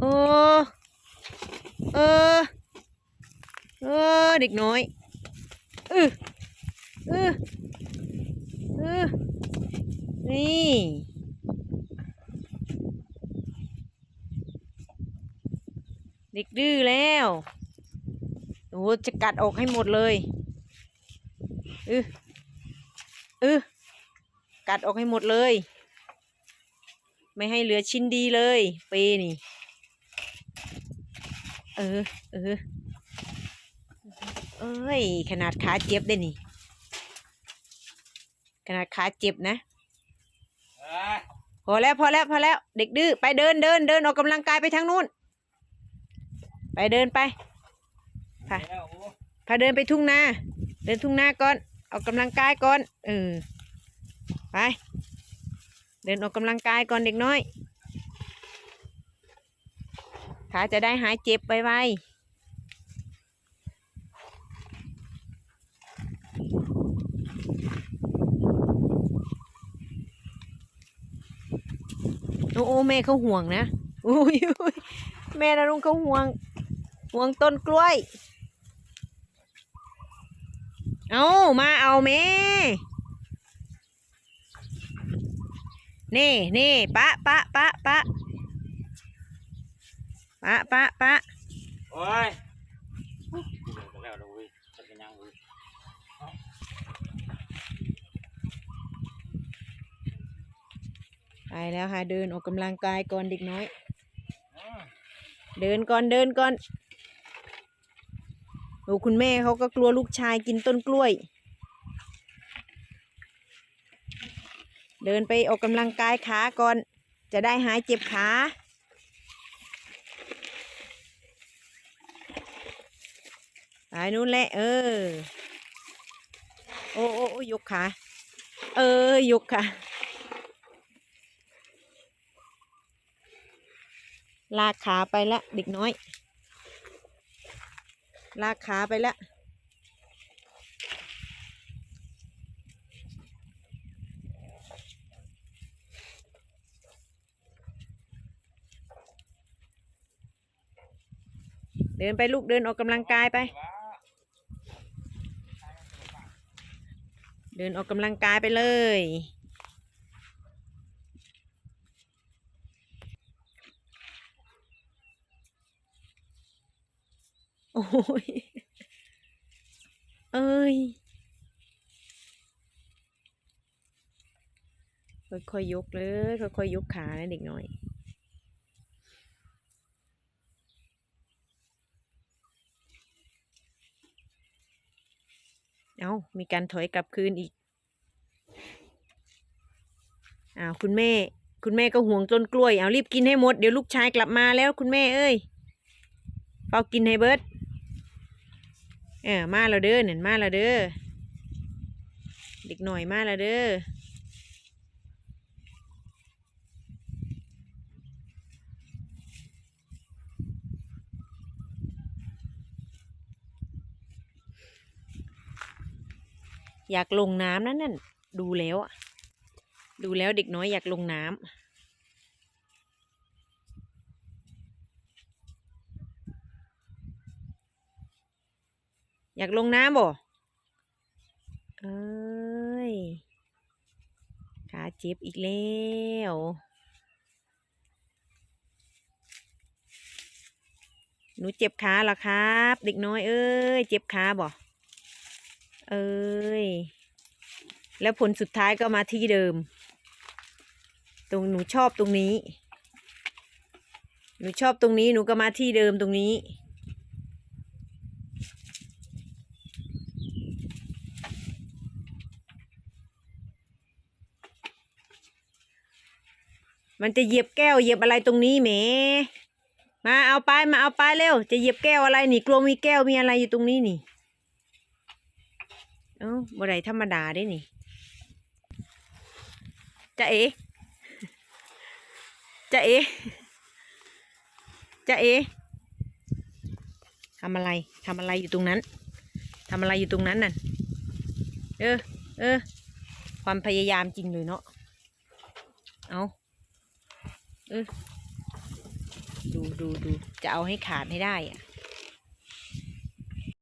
โอ้เออเออเด็กน้อยเออเออเออนี่เด็กดื้อแล้วโอ้จะกัดออกให้หมดเลยเออเออกัดออกให้หมดเลย ไม่ให้เหลือชิ้นดีเลยเปนี่ เออ เออ เอ้ย ขนาดขาเจ็บได้นี่ ขนาดขาเจ็บนะเอ้ยพอแล้วพอแล้วพอแล้ว เด็กดื้อไปเดินเดินเดินออกกำลังกายไปทางนู้น ไปเดินไปค่ะแล้วโอ้พาเดินไปทุ่งนา เดินทุ่งนาก่อน ออกกำลังกายก่อน เออ ไป เดินออกกำลังกายก่อนเด็กน้อย ขาจะได้หายเจ็บไวๆโอ้โอ้แม่เขาห่วงนะอุ้ยอุ้ยแม่นะลุงเขาห่วง ห่วงต้นกล้วย เอามาเอาแม่นี่นี่ปะปะปะปะ ปะปะปะโอ้ยกูเดินกันแล้วเด้อเว้ยจะเป็นยังเว้ยไปแล้วค่ะเดินออกกำลังกายก่อนเด็กน้อยอ้าวเดินก่อนเดินก่อนโอ้คุณแม่เขาก็กลัวลูกชายกินต้นกล้วย เดินไปออกกำลังกายขาก่อน จะได้หายเจ็บขา ไปนู้นแหละเออ โอ้โอ้ยกขาเออยกขาลากขาไปละเด็กน้อย ลากขาไปละเดินไปลูกเดินออกกำลังกายไป เดินออกกำลังกายไปเลย โอ้ย เอ้ย ค่อยๆยกเลย ค่อยๆยกขานะเด็กน้อย เอามีการถอยกลับคืนอีกอ้าวคุณแม่ คุณแม่ก็ห่วงต้นกล้วย เอารีบกินให้หมด เดี๋ยวลูกชายกลับมาแล้วคุณแม่เอ้ยเฝ้ากินให้เบิดเออมาแล้วเด้อเนี่ยมาแล้วเด้อเด็กหน่อยมาแล้วเด้อ อยากลงน้ำนั่นนั่นดูแล้วอะดูแล้วเด็กน้อยอยากลงน้ำอยากลงน้ำบ่ เอ้ย ขาเจ็บอีกแล้ว หนูเจ็บขาเหรอครับ เด็กน้อยเอ้ย เจ็บขาบ่ เอ้ย แล้วผลสุดท้ายก็มาที่เดิม ตรงหนูชอบตรงนี้ หนูชอบตรงนี้หนูก็มาที่เดิมตรงนี้ มันจะเหยียบแก้วเหยียบอะไรตรงนี้แหมมาเอาไปมาเอาไปเร็ว จะเหยียบแก้วอะไรนี่กลัวมีแก้วมีอะไรอยู่ตรงนี้นี่ เอ้าบ่ได้ธรรมดาเด้นี่จะเอจะเอจะเอทำอะไรทำอะไรอยู่ตรงนั้นทำอะไรอยู่ตรงนั้นน่ะเออ เออ ความพยายามจริงเลยเนาะ เอาเออ ดูดูดู จะเอาให้ขาดให้ได้อะ